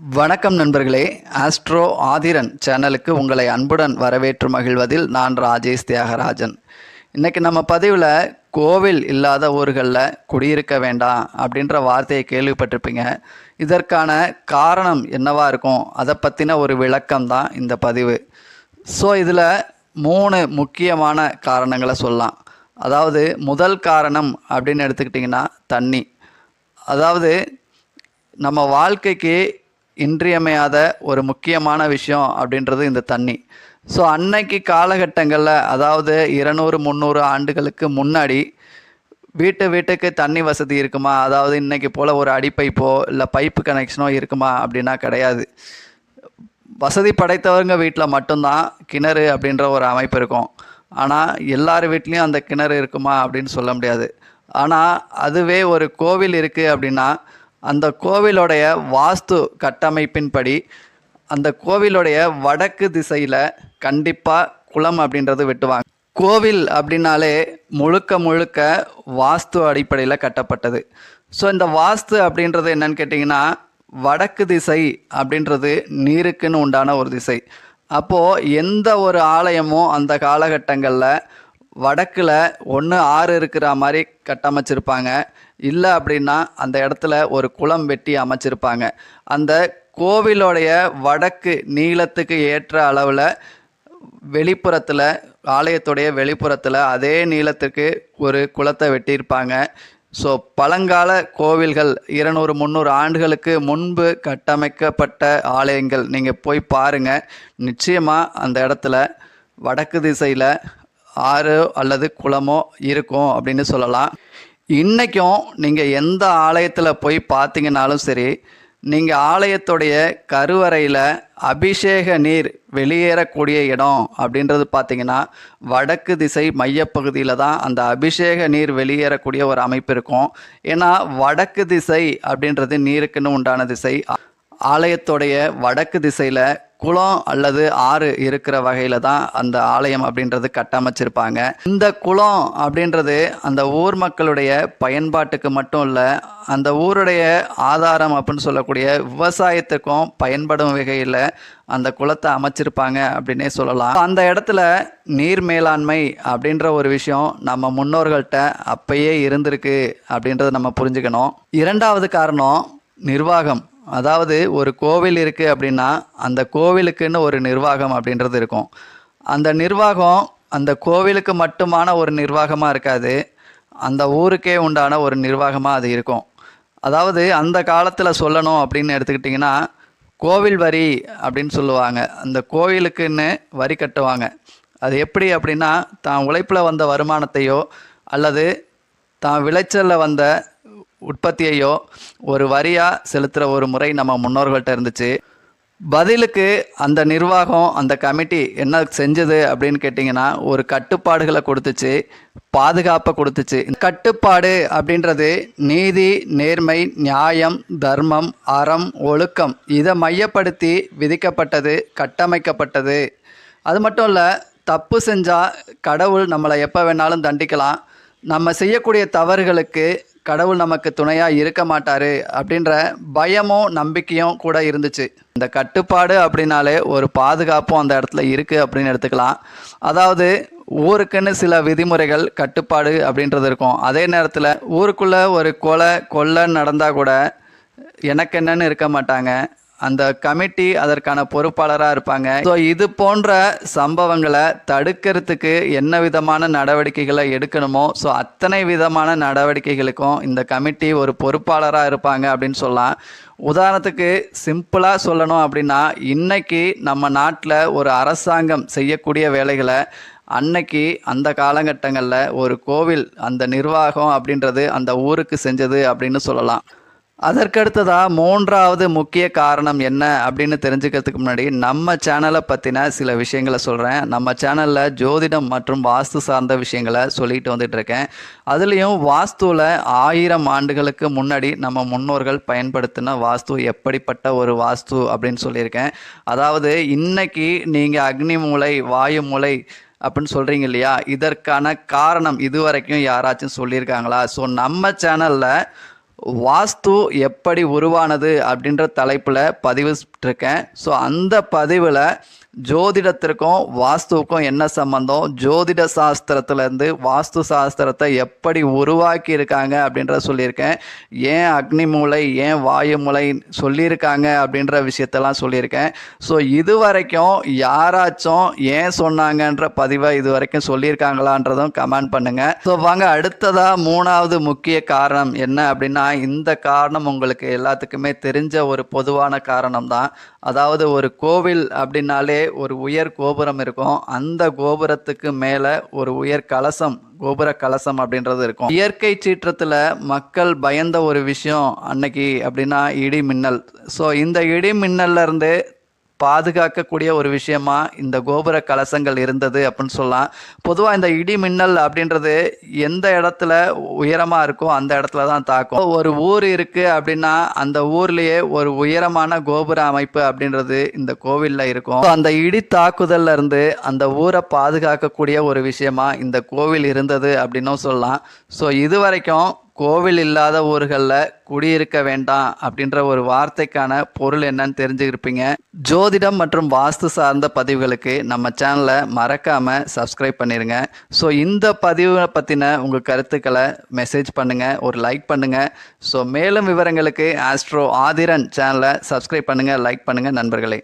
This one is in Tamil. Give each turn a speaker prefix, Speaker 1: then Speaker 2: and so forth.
Speaker 1: வணக்கம் நண்பர்களே. ஆஸ்ட்ரோ ஆதிரன் சேனலுக்கு உங்களை அன்புடன் வரவேற்று மகிழ்வதில் நான் ராஜேஷ் தியாகராஜன். இன்றைக்கி நம்ம பதிவில் கோவில் இல்லாத ஊர்களில் குடியிருக்க வேண்டாம் அப்படின்ற வார்த்தையை கேள்விப்பட்டிருப்பீங்க. இதற்கான காரணம் என்னவாக இருக்கும்? அதை பற்றின ஒரு விளக்கம் தான் இந்த பதிவு. ஸோ இதில் மூணு முக்கியமான காரணங்களை சொல்லலாம். அதாவது முதல் காரணம் அப்படின்னு எடுத்துக்கிட்டிங்கன்னா தண்ணி. அதாவது நம்ம வாழ்க்கைக்கு இன்றியமையாத ஒரு முக்கியமான விஷயம் அப்படின்றது இந்த தண்ணி. ஸோ அன்னைக்கு காலகட்டங்களில் அதாவது இருநூறு முந்நூறு ஆண்டுகளுக்கு முன்னாடி வீட்டு வீட்டுக்கு தண்ணி வசதி இருக்குமா? அதாவது இன்றைக்கி போல் ஒரு அடிப்பைப்போ இல்லை பைப்பு கனெக்ஷனோ இருக்குமா அப்படின்னா கிடையாது. வசதி படைத்தவங்க வீட்டில் மட்டும்தான் கிணறு அப்படின்ற ஒரு அமைப்பு இருக்கும். ஆனால் எல்லார் வீட்லேயும் அந்த கிணறு இருக்குமா அப்படின்னு சொல்ல முடியாது. ஆனால் அதுவே ஒரு கோவில் இருக்குது அப்படின்னா அந்த கோவிலுடைய வாஸ்து கட்டமைப்பின்படி அந்த கோவிலுடைய வடக்கு திசையில் கண்டிப்பாக குளம் அப்படின்றது வெட்டுவாங்க. கோவில் அப்படின்னாலே முழுக்க முழுக்க வாஸ்து அடிப்படையில் கட்டப்பட்டது. ஸோ இந்த வாஸ்து அப்படின்றது என்னன்னு கேட்டிங்கன்னா வடக்கு திசை அப்படின்றது நீருக்குன்னு உண்டான ஒரு திசை. அப்போது எந்த ஒரு ஆலயமும் அந்த காலகட்டங்களில் வடக்கில் ஒன்று ஆறு இருக்கிற மாதிரி கட்டமைச்சிருப்பாங்க. இல்லை அப்படின்னா அந்த இடத்துல ஒரு குளம் வெட்டி அமைச்சிருப்பாங்க. அந்த கோவிலோடைய வடக்கு நீளத்துக்கு ஏற்ற அளவில் வெளிப்புறத்தில் ஆலயத்துடைய வெளிப்புறத்தில் அதே நீளத்துக்கு ஒரு குளத்தை வெட்டியிருப்பாங்க. ஸோ பழங்கால கோவில்கள் இருநூறு முந்நூறு ஆண்டுகளுக்கு முன்பு கட்டமைக்கப்பட்ட ஆலயங்கள் நீங்கள் போய் பாருங்கள் நிச்சயமாக அந்த இடத்துல வடக்கு திசையில் ஆறு அல்லது குளமோ இருக்கும் அப்படின்னு சொல்லலாம். இன்றைக்கும் நீங்கள் எந்த ஆலயத்தில் போய் பார்த்தீங்கன்னாலும் சரி நீங்கள் ஆலயத்துடைய கருவறையில் அபிஷேக நீர் வெளியேறக்கூடிய இடம் அப்படின்றது பார்த்தீங்கன்னா வடக்கு திசை மையப்பகுதியில் தான் அந்த அபிஷேக நீர் வெளியேறக்கூடிய ஒரு அமைப்பு இருக்கும். ஏன்னா வடக்கு திசை அப்படின்றது நீருக்குன்னு உண்டான திசை. ஆலயத்துடைய வடக்கு திசையில் குளம் அல்லது ஆறு இருக்கிற வகையில் தான் அந்த ஆலயம் அப்படின்றது கட்டமைச்சிருப்பாங்க. இந்த குளம் அப்படின்றது அந்த ஊர் மக்களுடைய பயன்பாட்டுக்கு மட்டும் இல்லை அந்த ஊருடைய ஆதாரம் அப்படின்னு சொல்லக்கூடிய விவசாயத்துக்கும் பயன்படும் வகையில் அந்த குளத்தை அமைச்சிருப்பாங்க அப்படின்னே சொல்லலாம். அந்த இடத்துல நீர் மேலாண்மை அப்படின்ற ஒரு விஷயம் நம்ம முன்னோர்கள்ட்ட அப்பயே இருந்திருக்கு அப்படின்றத நம்ம புரிஞ்சுக்கணும். இரண்டாவது காரணம் நிர்வாகம். அதாவது ஒரு கோவில் இருக்குது அப்படின்னா அந்த கோவிலுக்குன்னு ஒரு நிர்வாகம் அப்படின்றது இருக்கும். அந்த நிர்வாகம் அந்த கோவிலுக்கு மட்டுமான ஒரு நிர்வாகமாக இருக்காது. அந்த ஊருக்கே உண்டான ஒரு நிர்வாகமாக அது இருக்கும். அதாவது அந்த காலத்தில் சொல்லணும் அப்படின்னு எடுத்துக்கிட்டிங்கன்னா கோவில் வரி அப்படின்னு சொல்லுவாங்க. அந்த கோவிலுக்குன்னு வரி கட்டுவாங்க. அது எப்படி அப்படின்னா தான் உழைப்பில் வந்த வருமானத்தையோ அல்லது தான் விளைச்சலில் வந்த உற்பத்தியையோ ஒரு வரியாக செலுத்துகிற ஒரு முறை நம்ம முன்னோர்கள்ட்ட இருந்துச்சு. பதிலுக்கு அந்த நிர்வாகம் அந்த கமிட்டி என்ன செஞ்சது அப்படின்னு கேட்டிங்கன்னா ஒரு கட்டுப்பாடுகளை கொடுத்துச்சு பாதுகாப்பை கொடுத்துச்சு. கட்டுப்பாடு அப்படின்றது நீதி நேர்மை நியாயம் தர்மம் அறம் ஒழுக்கம் இதை மையப்படுத்தி விதிக்கப்பட்டது கட்டமைக்கப்பட்டது. அது மட்டும் இல்லை தப்பு செஞ்சால் கடவுள் நம்மளை எப்போ வேணாலும் தண்டிக்கலாம். நம்ம செய்யக்கூடிய தவறுகளுக்கு கடவுள் நமக்கு துணையாக இருக்க மாட்டார் அப்படின்ற பயமும் நம்பிக்கையும் கூட இருந்துச்சு. இந்த கட்டுப்பாடு அப்படின்னாலே ஒரு பாதுகாப்பும் அந்த இடத்துல இருக்குது அப்படின்னு எடுத்துக்கலாம். அதாவது ஊருக்குன்னு சில விதிமுறைகள் கட்டுப்பாடு அப்படின்றது இருக்கும். அதே நேரத்தில் ஊருக்குள்ளே ஒரு கொலை கொள்ளை நடந்தால் கூட எனக்கு என்னன்னு இருக்க மாட்டாங்க. அந்த கமிட்டி அதற்கான பொறுப்பாளராக இருப்பாங்க. ஸோ இது போன்ற சம்பவங்களை தடுக்கிறதுக்கு என்ன விதமான நடவடிக்கைகளை எடுக்கணுமோ ஸோ அத்தனை விதமான நடவடிக்கைகளுக்கும் இந்த கமிட்டி ஒரு பொறுப்பாளராக இருப்பாங்க அப்படின்னு சொல்லலாம். உதாரணத்துக்கு சிம்பிளாக சொல்லணும் அப்படின்னா இன்னைக்கு நம்ம நாட்டில் ஒரு அரசாங்கம் செய்யக்கூடிய வேலைகளை அன்னைக்கு அந்த காலகட்டங்களில் ஒரு கோவில் அந்த நிர்வாகம் அப்படின்றது அந்த ஊருக்கு செஞ்சது அப்படின்னு சொல்லலாம். அதற்கடுத்ததாக மூன்றாவது முக்கிய காரணம் என்ன அப்படின்னு தெரிஞ்சுக்கிறதுக்கு முன்னாடி நம்ம சேனலை பற்றின சில விஷயங்களை சொல்கிறேன் நம்ம சேனலில் ஜோதிடம் மற்றும் வாஸ்து சார்ந்த விஷயங்களை சொல்லிட்டு வந்துட்டு இருக்கேன் அதுலேயும் வாஸ்துவில் ஆயிரம் ஆண்டுகளுக்கு முன்னாடி நம்ம முன்னோர்கள் பயன்படுத்தின வாஸ்து எப்படிப்பட்ட ஒரு வாஸ்து அப்படின்னு சொல்லியிருக்கேன். அதாவது இன்னைக்கு நீங்கள் அக்னி மூலை வாயு மூலை அப்படின்னு சொல்கிறீங்க இல்லையா? இதற்கான காரணம் இதுவரைக்கும் யாராச்சும் சொல்லியிருக்காங்களா? ஸோ நம்ம சேனலில் வாஸ்து எப்படி உருவானது அப்படின்ற தலைப்பில் பதிவு இருக்கேன் ஸோ அந்த பதிவில் ஜோதிடத்திற்கும் வாஸ்துவுக்கும் என்ன சம்பந்தம்? ஜோதிட சாஸ்திரத்துலேருந்து வாஸ்து சாஸ்திரத்தை எப்படி உருவாக்கி இருக்காங்க அப்படின்றத சொல்லியிருக்கேன். ஏன் அக்னி மூலை ஏன் வாயு மூளை சொல்லியிருக்காங்க அப்படின்ற விஷயத்தெல்லாம் சொல்லியிருக்கேன். ஸோ இது வரைக்கும் யாராச்சும் ஏன் சொன்னாங்கன்ற பதிவை இது வரைக்கும் சொல்லியிருக்காங்களான்றதும் கமெண்ட் பண்ணுங்கள் ஸோ வாங்க அடுத்ததாக மூணாவது முக்கிய காரணம் என்ன அப்படின்னா இந்த காரணம் உங்களுக்கு எல்லாத்துக்குமே தெரிஞ்ச ஒரு பொதுவான காரணம் தான் அதாவது ஒரு கோவில் அப்படின்னாலே ஒரு உயர் கோபுரம் இருக்கும். அந்த கோபுரத்துக்கு மேலே ஒரு உயர் கலசம் கோபுர கலசம் அப்படின்றது இருக்கும். இயற்கை சீற்றத்தில் மக்கள் பயந்த ஒரு விஷயம் அன்னைக்கு அப்படின்னா இடி மின்னல். ஸோ இந்த இடி மின்னல்ல இருந்து பாதுகாக்கக்கூடிய ஒரு விஷயமா இந்த கோபுர கலசங்கள் இருந்தது அப்படின்னு சொல்லலாம். பொதுவாக இந்த இடி மின்னல் அப்படின்றது எந்த இடத்துல உயரமாக இருக்கோ அந்த இடத்துல தான் தாக்கும். ஒரு ஊர் இருக்குது அப்படின்னா அந்த ஊர்லேயே ஒரு உயரமான கோபுர அமைப்பு அப்படின்றது இந்த கோவிலில் இருக்கும். அந்த இடி தாக்குதல்ல இருந்து அந்த ஊரை பாதுகாக்கக்கூடிய ஒரு விஷயமா இந்த கோவில் இருந்தது அப்படின்னும் சொல்லலாம். ஸோ இது வரைக்கும் கோவில் இல்லாத ஊர்களில் குடியிருக்க வேண்டாம் அப்படின்ற ஒரு வார்த்தைக்கான பொருள் என்னன்னு தெரிஞ்சுக்கிருப்பீங்க. ஜோதிடம் மற்றும் வாஸ்து சார்ந்த பதிவுகளுக்கு நம்ம சேனலை மறக்காமல் சப்ஸ்கிரைப் பண்ணிடுங்க ஸோ இந்த பதிவை பற்றின உங்கள் கருத்துக்களை மெசேஜ் பண்ணுங்கள் ஒரு லைக் பண்ணுங்கள் ஸோ மேலும் விவரங்களுக்கு ஆஸ்ட்ரோ ஆதிரன் சேனலை சப்ஸ்கிரைப் பண்ணுங்கள் லைக் பண்ணுங்கள் நண்பர்களே.